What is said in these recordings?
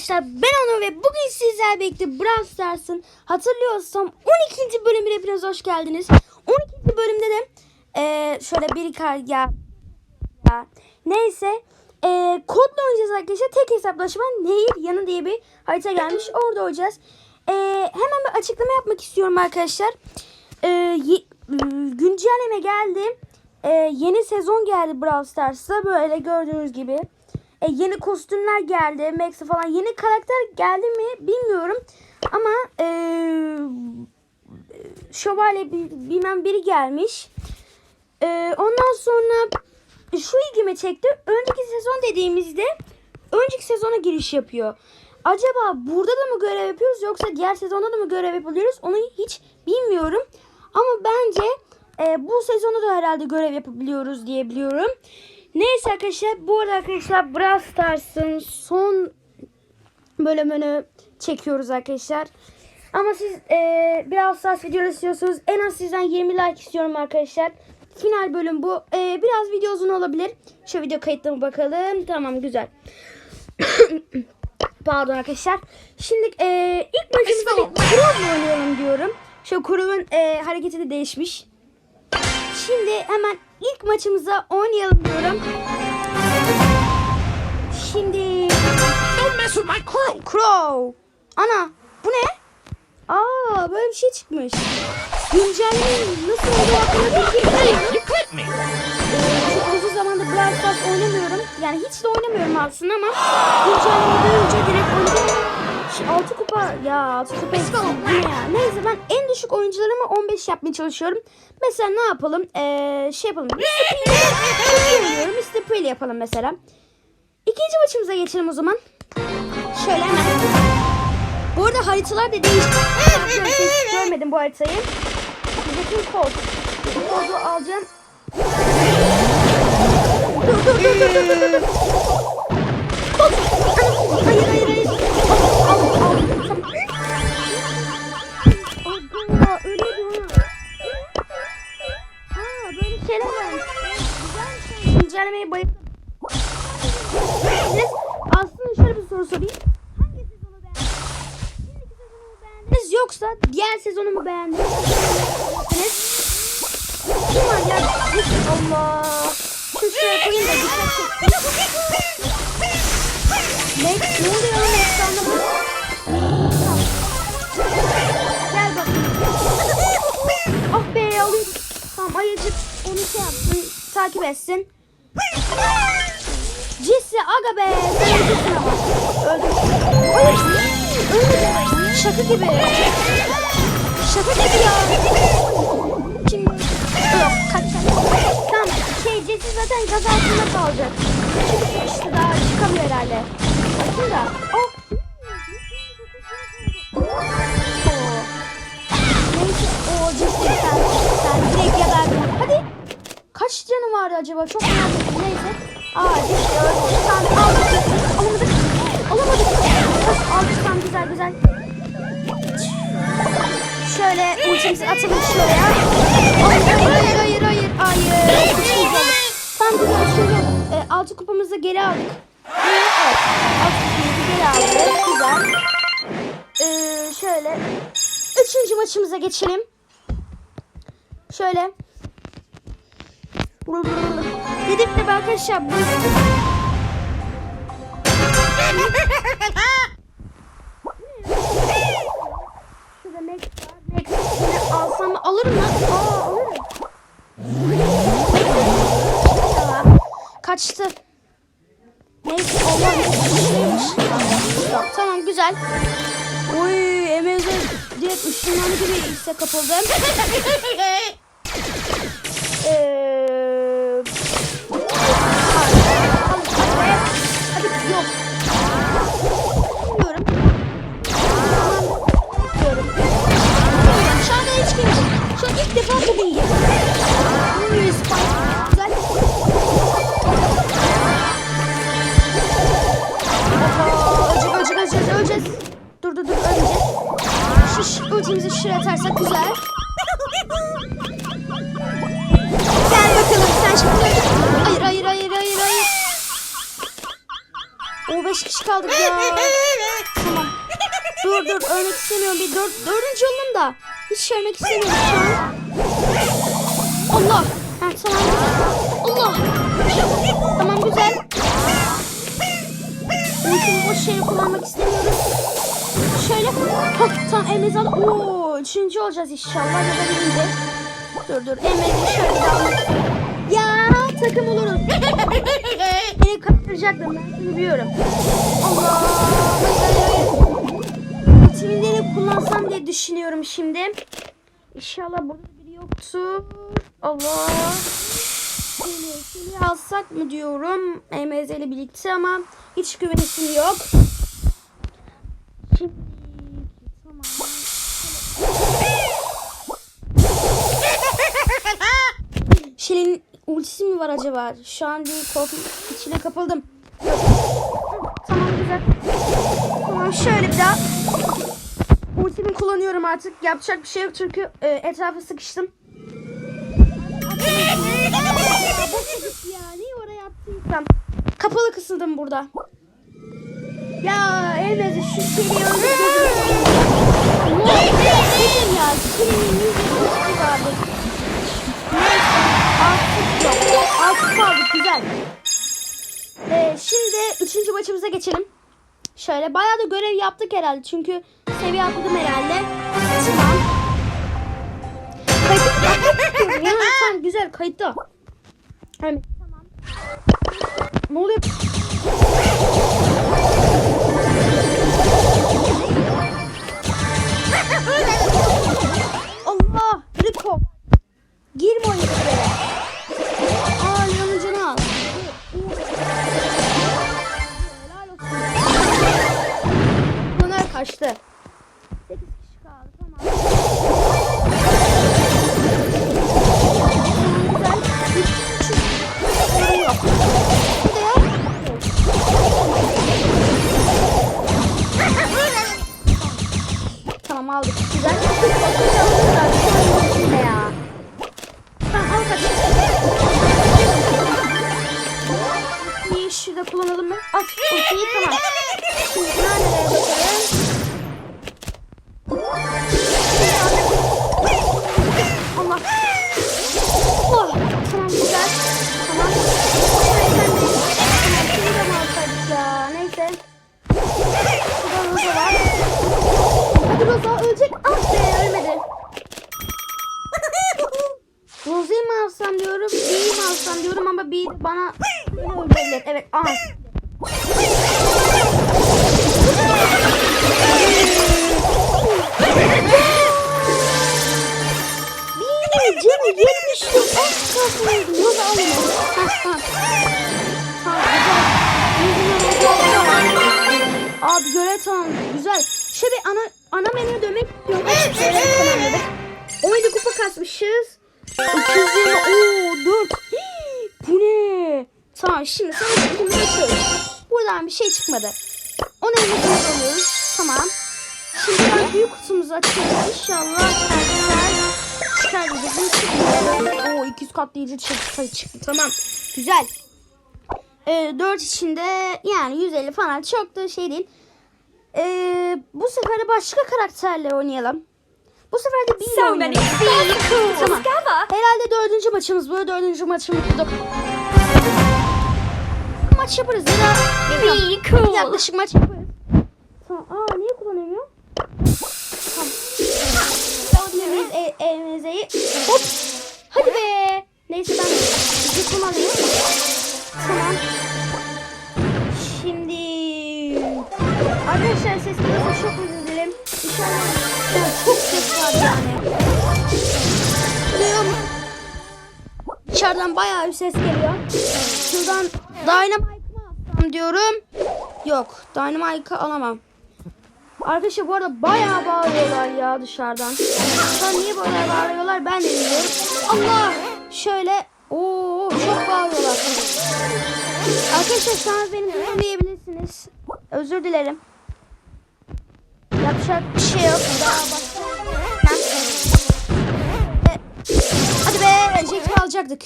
arkadaşlar ben Onur ve bugün sizlerle birlikte Brawl Stars'ın hatırlıyorsam 12. bölümüne hepiniz hoş geldiniz. 12. bölümde de eee, şöyle bir kar ya, ya neyse eee kodla oynayacağız arkadaşlar. Tek hesaplaşma Nehir Yanı diye bir harita gelmiş. Orada oynayacağız. Eee, hemen bir açıklama yapmak istiyorum arkadaşlar. Eee, ye- ıı, güncelleme geldi. Eee, yeni sezon geldi Brawl Stars'ta. Böyle gördüğünüz gibi. E, yeni kostümler geldi. Max falan. Yeni karakter geldi mi bilmiyorum. Ama e, şövalye bi- bilmem biri gelmiş. E, ondan sonra şu ilgimi çekti. Önceki sezon dediğimizde önceki sezona giriş yapıyor. Acaba burada da mı görev yapıyoruz yoksa diğer sezonda da mı görev yapabiliyoruz? Onu hiç bilmiyorum. Ama bence e, bu sezonda da herhalde görev yapabiliyoruz diye biliyorum. Neyse arkadaşlar bu arada arkadaşlar Brawl Stars'ın son bölümünü çekiyoruz arkadaşlar. Ama siz e, Brawl Stars videosu istiyorsanız en az sizden 20 like istiyorum arkadaşlar. Final bölüm bu. E, biraz video uzun olabilir. Şu video kayıtlı mı bakalım. Tamam güzel. Pardon arkadaşlar. Şimdi e, ilk başımızda bir Crow'la oynayalım diyorum. Şu Crow'un e, hareketi de değişmiş. Şimdi hemen ilk maçımıza oynayalım diyorum. Şimdi Don't mess with my crew. Crow. Ana bu ne? Aa böyle bir şey çıkmış. Güncellemenin nasıl olduğu hakkında bilgi me. Ee, çok uzun zamandır Brawl Stars oynamıyorum. Yani hiç de oynamıyorum aslında ama güncelleme duyunca direkt ya 6 kupa eksik. Bu ne ya? Neyse ben en düşük oyuncularımı 15 yapmaya çalışıyorum. Mesela ne yapalım? Ee, şey yapalım. Mr. P'yle yapalım mesela. İkinci maçımıza geçelim o zaman. Şöyle hemen. Bu arada haritalar da değişti. Görmedim bu haritayı. Bütün kod. Kodu alacağım. Dur dur dur dur dur dur. Hayır hayır hayır. Al al al. Aga öyle mi? Aa böyle şeyler var. Güzel Güncellemeye bayıldım. Aslında şöyle bir soru sorayım. Hangi sezonu beğendiniz? Şimdiki sezonu mu beğendiniz yoksa diğer sezonu mu beğendiniz? Kim var ya? Allah. Şu şuraya koyayım da dikkat çeksin. Max ne oluyor lan Max Tamam ayıcık onu şey yapsın. Takip etsin. Cisi aga be. Sen öldürsün ama. Öldür. Hayır. Ölmedi. Şaka gibi. Şaka gibi ya. Şimdi. Yok kaç Tamam. Şey Cisi zaten gaz altında kalacak. Çünkü işte daha çıkamıyor herhalde. Bakın da. Oh. Neyse. Oo Cisi sen. Geberdin. Hadi. Kaç canı vardı acaba? Çok merak. Neyse. Aa işte öldü. Tamam aldık. Alamadık. Alamadık. Aldık tamam güzel güzel. Şöyle ultimizi atalım şuraya. Hayır hayır hayır hayır. Tamam güzel şimdi e, altı kupamızı geri aldık. Evet. Altı kupamızı geri aldık. Güzel. Ee, şöyle. Üçüncü maçımıza geçelim. Şöyle. Dedik de arkadaşlar Şurada Max var. Max yine alsam mı? Alırım lan. Aa alırım. Kaçtı. Allah Yok, Tamam güzel. Oy Emre'de direkt ışınlandı gibi ise kapıldım. Bugün yedim. Hmm, Spike. Güzel. Ölecek, öleceğiz, öleceğiz. Dur, dur, dur, öleceğiz. Şu ultimizi şuraya atarsak güzel. Gel bakalım sen şimdi. Hayır hayır hayır hayır hayır. O 5 kişi kaldık ya. Tamam. Dur dur ölmek istemiyorum. Bir dör, dördüncü oldum da. Hiç ölmek istemiyorum. Allah. Ha, tamam. Allah. Tamam güzel. Ultimi boş yere kullanmak istemiyorum. Şöyle. Hah, tamam Emre'yi al. Oo, üçüncü olacağız inşallah. Ya da birinci. Dur dur Emre'yi şöyle almak. Ya takım oluruz. Beni kaptıracaktım ben biliyorum. Allah. Ultimleri kullansam diye düşünüyorum şimdi. İnşallah burada yoktur. Allah. Seni alsak mı diyorum. MZ ile birlikte ama hiç güvenesim yok. Şimdi tamam. Şile'nin ultisi mi var acaba? Şu an bir korku içine kapıldım. Tamam güzel. Tamam şöyle bir daha. Ultimi kullanıyorum artık. Yapacak bir şey yok çünkü e, etrafa sıkıştım. ya niye oraya attıysam. Kapalı kısıldım burada. Ya Emre'de şu seni öldürdüm. Ya. Altı kaldık güzel. Ee, şimdi üçüncü maçımıza geçelim. Şöyle bayağı da görev yaptık herhalde çünkü seviye atladım herhalde. Tamam. Kayıtlı ya tamam güzel kayıtta. Evet. Tamam. Ne oluyor? Allah! Rico! Girme o kaçtı. 8 kişi kaldı tamam. Aha. Güzel. Abi görev tamam. Güzel. Şöyle ana, ana menüye dönmek istiyorum. 17 kupa kasmışız. 220 ooo 4. Hii, Bu ne? Tamam şimdi sana kutumu açıyoruz. Buradan bir şey çıkmadı. Onu elimizde alıyoruz. Tamam. Şimdi ben büyük kutumuzu açıyoruz. İnşallah karakter çıkar bizim çıkmıyor. Oo 200 katlayıcı çıktı, çıktı. Tamam. Güzel. Ee, 4 içinde yani 150 falan çok da şey değil. Ee, bu sefer de başka karakterle oynayalım. Bu sefer de bir So oynayalım. Tamam. Herhalde dördüncü maçımız bu. Dördüncü maçımızda maç yaparız ya da bilmiyorum. Cool. Yaklaşık maç yaparız. Tamam. Aa niye kullanamıyorum? Tamam. E, evimizeyi. Hop. Hadi be. Neyse ben zıplama alayım. Tamam. Şimdi arkadaşlar seslerinize çok özür dilerim. İnşallah çok ses var yani. Dışarıdan bayağı bir ses geliyor. Şuradan Dynamite'ı alsam diyorum. Yok. Dynamite'ı alamam. Arkadaşlar bu arada bayağı bağırıyorlar ya dışarıdan. Dışarıdan niye böyle bağırıyorlar ben de bilmiyorum. Allah! Şöyle Oo çok bağırıyorlar. Arkadaşlar şu an beni dinleyebilirsiniz. Özür dilerim. Yapacak bir şey yok. Hadi be, Jack'i alacaktık.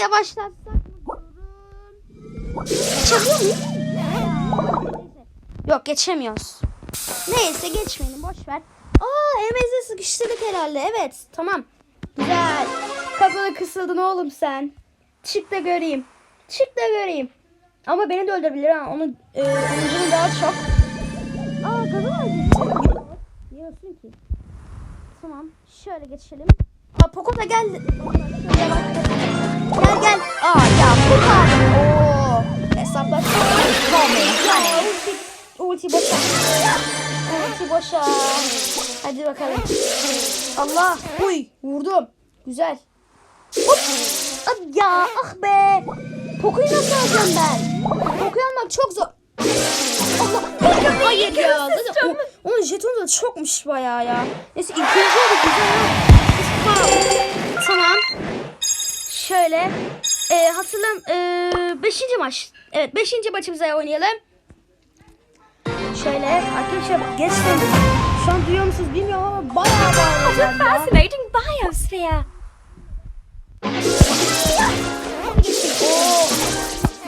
Yavaşlatsak mı diyorum. Geçebiliyor? Yok geçemiyoruz. Neyse geçmeyelim boş ver. Aa emeze sıkıştırdık herhalde. Evet tamam. Güzel. Kapalı kısıldın oğlum sen. Çık da göreyim. Çık da göreyim. Ama beni de öldürebilir ha. Onun e, onun canı daha çok. Aa gaza var. Ki. Tamam. Şöyle geçelim. Aa Poco da gel. Şöyle. Gel gel. Aa ya kurtar. Oo. Hesaplar. Ya ulti, ulti boşa. Ulti boşa. Hadi bakalım. Allah. Uy vurdum. Güzel. Hop. Ah Ya ah be. Poco'yu nasıl alacağım ben? Poco'yu almak çok zor. Allah. Hayır ya. Zaten o- onun jetonu da çokmuş bayağı ya. Neyse ikinci oldu güzel. Tamam. Tamam. Şöyle. E, hatırlam. E, beşinci maç. Evet beşinci maçımıza oynayalım. Şöyle arkadaşlar geçtim. Şu an duyuyor musunuz bilmiyorum ama bayağı ya. Fascinating biosphere. Oo.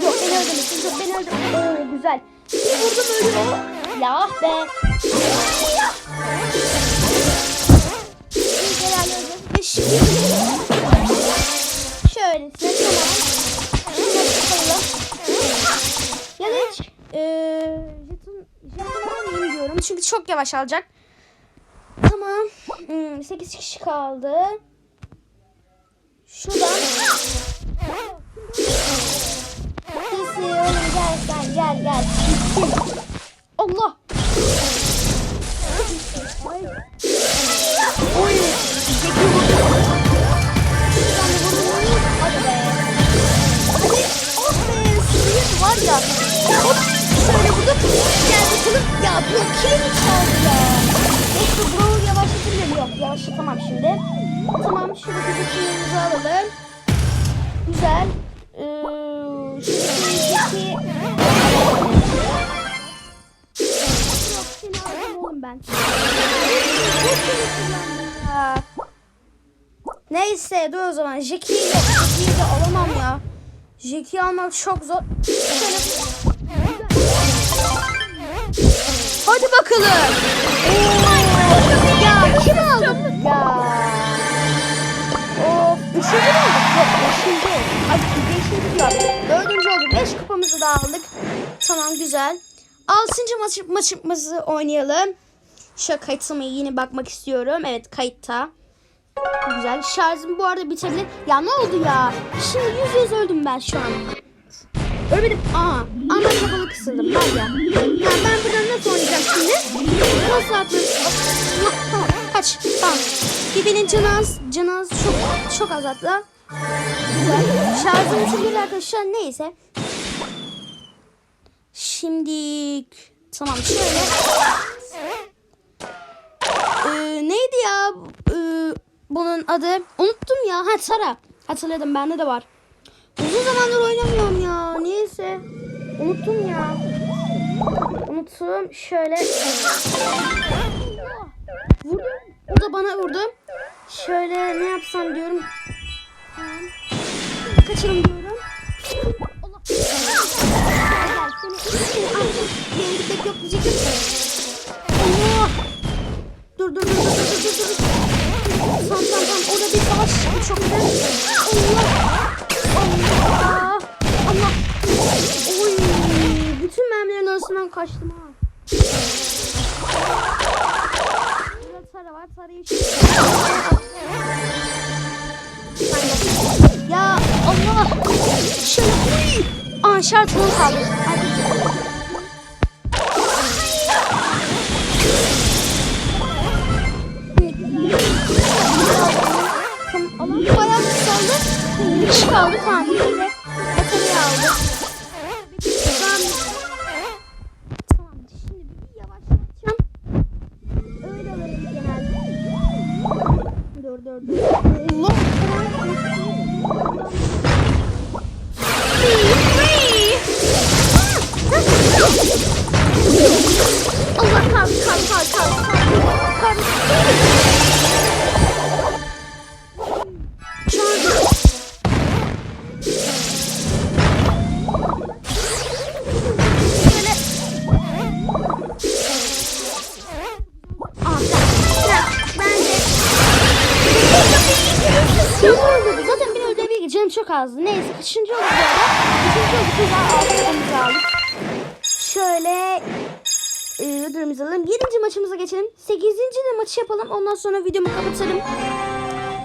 Yok beni öldürmüşsün. Yok beni öldürmüşsün. Oo güzel. Bir vurdum ölüyor. Ya be. Bir helal öldüm. Şimdi. Şöylesine tamam. Ya da hiç eee jeton, jeton almayayım diyorum. Çünkü çok yavaş alacak. Tamam. Hmm, 8 kişi kaldı. Şuradan. Sesi oğlum gel sen gel gel. Allah. Ay. Gel bakalım. Ya bu kim çaldı? Neyse bu yavaşlatayım dedim. Yok yavaşlatamam şimdi. Tamam şuradaki zekilerimizi alalım. Güzel. Ee, şuradaki... Yok seni aldım oğlum ben. Neyse dur o zaman. Jackie'yi de, Jackie'yi de alamam ya. Jackie'yi almak çok zor. Şöyle... Hadi bakalım. Oo. Ya kim aldı? Ya. Of. Üçüncü mü olduk? Yok beşinci olduk. Ay beşinci diyorum. Dördüncü olduk. Beş kupamızı da aldık. Tamam güzel. Altıncı maç, maçımızı oynayalım. Şöyle kayıtlamaya yine bakmak istiyorum. Evet kayıtta. Güzel. Şarjım bu arada bitebilir. Ya ne oldu ya? Şimdi yüz yüz öldüm ben şu an. Ölmedim. Aa. Ama kapalı kısıldım. Var ya. Ya ben buradan nasıl oynayacağım şimdi? Nasıl atmış? Tamam. Kaç. Tamam. Bibi'nin canı az. Canı az. Çok, çok az hatta. Güzel. Şarjım bitebilir arkadaşlar. Neyse. Şimdi tamam şöyle. Ee, neydi ya ee, bunun adı? Unuttum ya. Ha Sara. Hatırladım bende de var. Uzun zamandır oynamıyorum ya. Neyse. Unuttum ya. Unuttum. Şöyle. Vurdum. O da bana vurdu. Şöyle ne yapsam diyorum. Kaçırım diyorum. Allah. Dur dur dur dur dur dur dur. Tamam tamam tamam. Orada bir savaş çok güzel. Allah. Allah. Oy. Bütün mermilerin arasından kaçtım ha. Burada Tara var. Tara'yı şu... Ya Allah. Şöyle. Aa şart bunu kaldı. Kişi kaldı de batarya aldı. Tamam. Tamam şimdi bir yavaşlatacağım. Öyle alırım genelde. Dur dur dur. Allah. Allah kalk kalk kalk kalk kalk. Kalk. De maçı yapalım. Ondan sonra videomu kapatırım.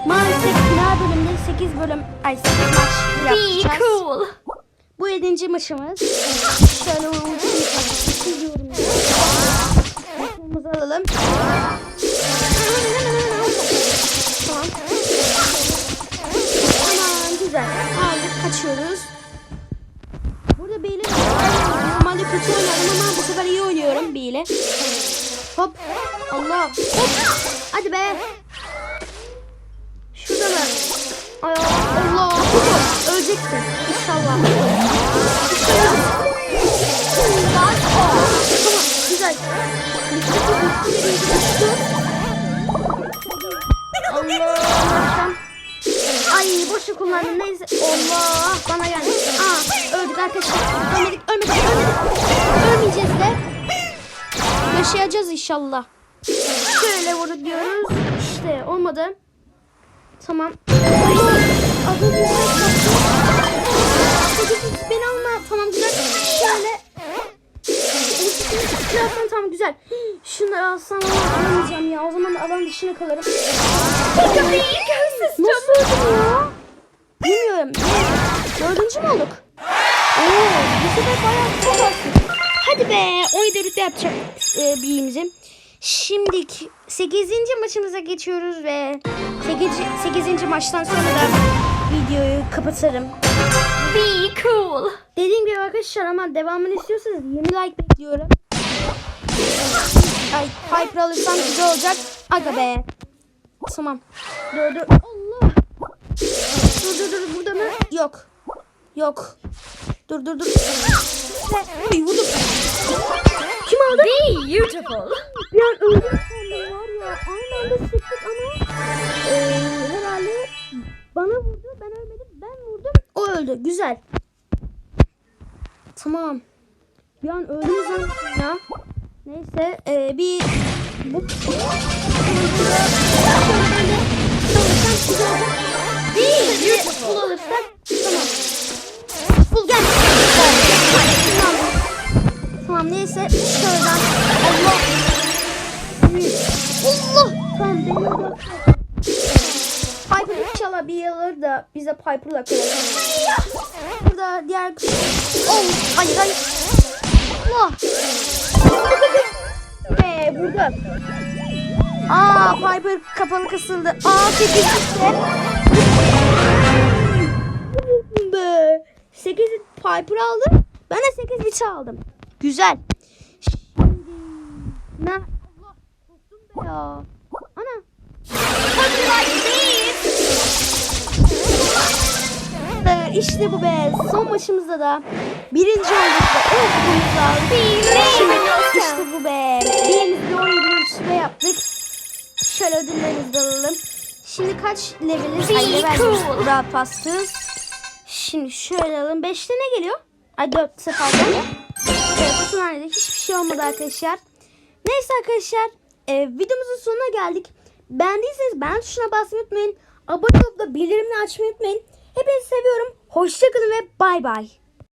Maalesef final bölümde 8 bölüm, ay 8 maç yapacağız. cool. Bu yedinci maçımız. Şöyle çiziyorum. Maçımızı alalım. Tamam. Güzel. Aldık kaçıyoruz. Burada Bey'le normalde kötü oynarım ama bu sefer iyi oynuyorum Bey'le. Hop. Allah. Hop. Hadi be. Şurada mı? Ay Allah. Hop. Öleceksin. İnşallah. Tamam. Güzel. Allah. Ay boşa kullandım neyse. Allah bana geldi. Aa öldük arkadaşlar. Ölmedik ölmedik ölmedik. Ölmeyeceğiz de. Yaşayacağız inşallah. Şöyle vurduk diyoruz. İşte olmadı. Tamam. Adı Beni alma. Tamam güzel. Şöyle. Birazdan tamam güzel. Şunları alsam ama alamayacağım ya. O zaman alan dışına kalırım. Nasıl öldüm ya? Bilmiyorum. Dördüncü mü olduk? Oo, bu sefer bayağı çok azdık. Hadi be. 17 rütbe yapacak e, birimizi. Şimdi 8. maçımıza geçiyoruz ve 8. 8. maçtan sonra da videoyu kapatırım. Be cool. Dediğim gibi arkadaşlar ama devamını istiyorsanız 20 like bekliyorum. Ay Piper alırsam güzel olacak. Aga be. Tamam. Dur dur. Allah. Dur dur dur burada mı? Yok. Yok. Dur dur dur. Ay vurdum. Kim aldı? Be beautiful. Bir an öldüm sandım var ya. Aynı anda sıktık ama eee, herhalde bana vurdu. Ben ölmedim. Ben vurdum. O öldü. Güzel. Tamam. Bir an öldüm zannettim ya. Neyse eee, bir bu alırsak tamam. Full gel. Tamam. Neyse şuradan Allah. Allah. Tamam benim. Piper yılır da bize Piper'la koyalım. Burada diğer... Oh, hayır hayır. Allah. Ee, burada. Aa Piper kapalı kısıldı. Aa 8 gitti. Be. 8 Piper aldım. Ben de 8 bıçı aldım. Güzel. Şimdi ne? Allah korktum be ya. Ana. Ee, işte bu be. Son maçımızda da birinci olduk aldık. Şimdi işte bu be. Birimizde 17 rütbe yaptık. Şöyle ödüllerimizi de alalım. Şimdi kaç leveliz? Ay level rahat bastınız. Şimdi şöyle alalım. 5'te ne geliyor? Ay 4 seferde. Evet, saniyede hiçbir şey olmadı arkadaşlar. Neyse arkadaşlar. E, videomuzun sonuna geldik. Beğendiyseniz beğen tuşuna basmayı unutmayın. Abone olup da bildirimleri açmayı unutmayın. Hepinizi seviyorum. Hoşçakalın ve bay bay.